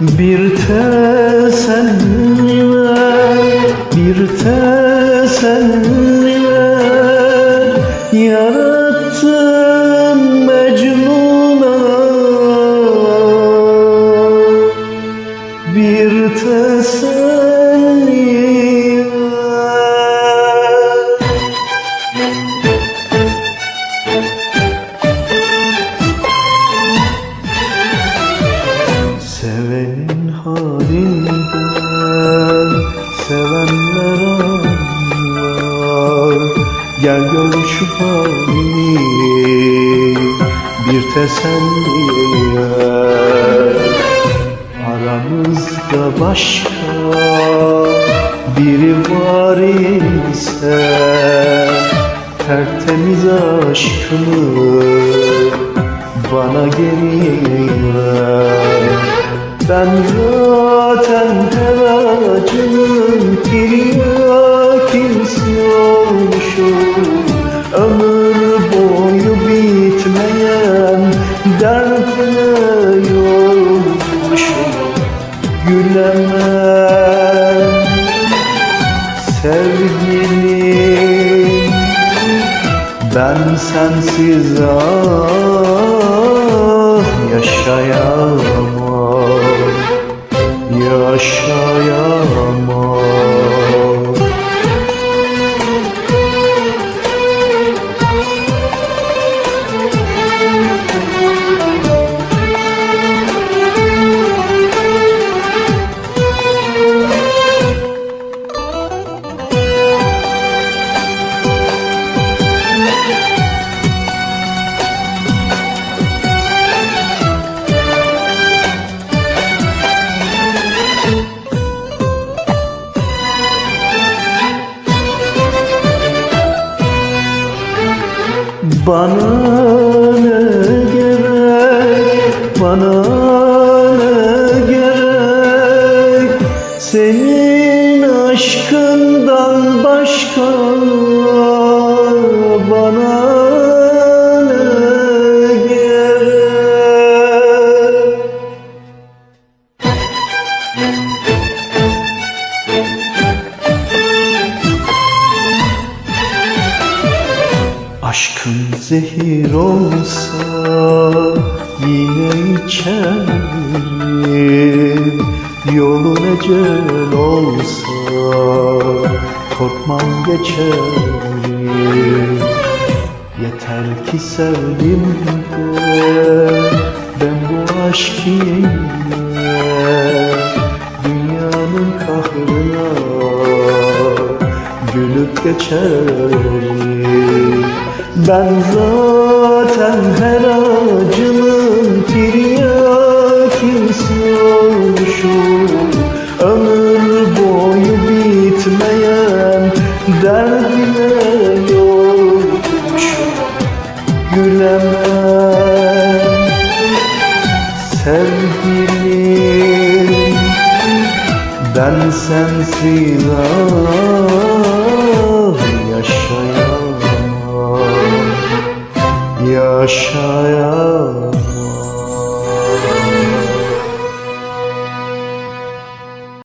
Bir teselli ver, bir teselli ver. Yarattın Mecnun'a. Bir teselli Gel gör şu halimi bir teselli ver. Aramızda başka biri var ise Tertemiz aşkımı bana geri ver. Ben zaten her acının derdine yormuşum Gülemem. Sevgilim ben sensiz ah yaşayamam Bana ne gerek, bana ne gerek? Senin aşkından başka bana Aşkın zehir olsa yine içerim. Yolun ecel olsa korkmam geçerim. Yeter ki sevdim de ben bu aşk ile Dünyanın kahrına gülüp geçerim Ben zaten her acının tiryakisi olmuşum. Ömür boyu bitmeyen derdine yormuşum Gülemem sevgilim ben sensiz ah Russia.